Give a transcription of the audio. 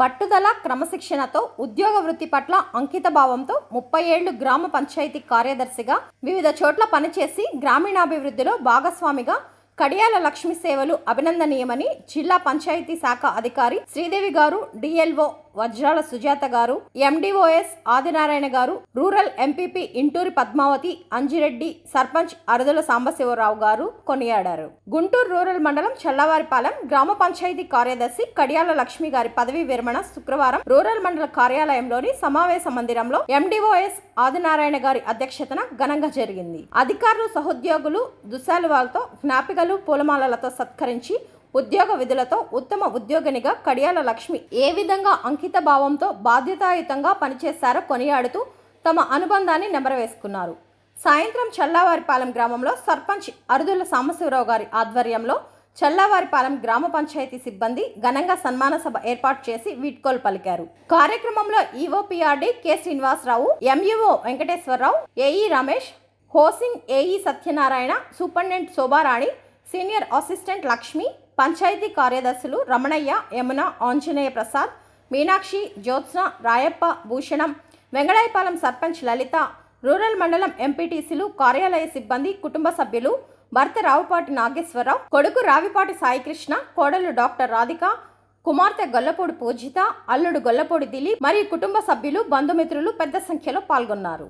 పట్టుదల క్రమశిక్షణతో ఉద్యోగ వృత్తి పట్ల అంకిత భావంతో ముప్పై ఏళ్ళు గ్రామ పంచాయతీ కార్యదర్శిగా వివిధ చోట్ల పనిచేసి గ్రామీణాభివృద్ధిలో భాగస్వామిగా కడియాల లక్ష్మి సేవలు అభినందనీయమని జిల్లా పంచాయతీ శాఖ అధికారి శ్రీదేవి గారు డిఎల్ఓ వజ్రాల సుజాత గారు ఎండిఓఎస్ ఆదినారాయణ గారు రూరల్ ఎంపీపీ ఇంటూరి పద్మావతి అంజిరెడ్డి సర్పంచ్ అరుదల సాంబశివరావు గారు కొనియాడారు. గుంటూరు రూరల్ మండలం చల్లవారిపాలెం గ్రామ పంచాయతీ కార్యదర్శి కడియాల లక్ష్మి గారి పదవీ విరమణ శుక్రవారం రూరల్ మండల కార్యాలయంలోని సమావేశ మందిరంలో ఎండిఓఎస్ ఆదినారాయణ గారి అధ్యక్షతన ఘనంగా జరిగింది. అధికారులు సహోద్యోగులు దుశాలువాలతో జ్ఞాపికలు పూలమాలలతో సత్కరించి ఉద్యోగ విధులతో ఉత్తమ ఉద్యోగినిగా కడియాల లక్ష్మి ఏ విధంగా అంకిత భావంతో బాధ్యతాయుతంగా పనిచేశారో కొనియాడుతూ తమ అనుబంధాన్ని నెమరవేసుకున్నారు. సాయంత్రం చల్లావారిపాలెం గ్రామంలో సర్పంచ్ అరుదుల సాంబశివరావు గారి ఆధ్వర్యంలో చల్లావారిపాలెం గ్రామ పంచాయతీ సిబ్బంది ఘనంగా సన్మాన సభ ఏర్పాటు చేసి వీడ్కోలు పలికారు. కార్యక్రమంలో EOPRD K Srinivasarao MEO Venkateswararao AE Ramesh housing AE Satyanarayana superintendent Shobharani senior assistant Lakshmi panchayat కార్యదర్శులు రమణయ్య యమున ఆంజనేయ ప్రసాద్ మీనాక్షి జ్యోత్స్న రాయప్ప భూషణం వెంగళాయపాలెం సర్పంచ్ లలిత రూరల్ మండలం ఎంపీటీసీలు కార్యాలయ సిబ్బంది కుటుంబ సభ్యులు భర్త రావుపాటి నాగేశ్వరరావు కొడుకు రావిపాటి సాయికృష్ణ కోడలు డాక్టర్ రాధిక కుమార్తె గొల్లపూడి పూజిత అల్లుడు గొల్లపూడి దిలీప్ మరియు కుటుంబ సభ్యులు బంధుమిత్రులు పెద్ద సంఖ్యలో పాల్గొన్నారు.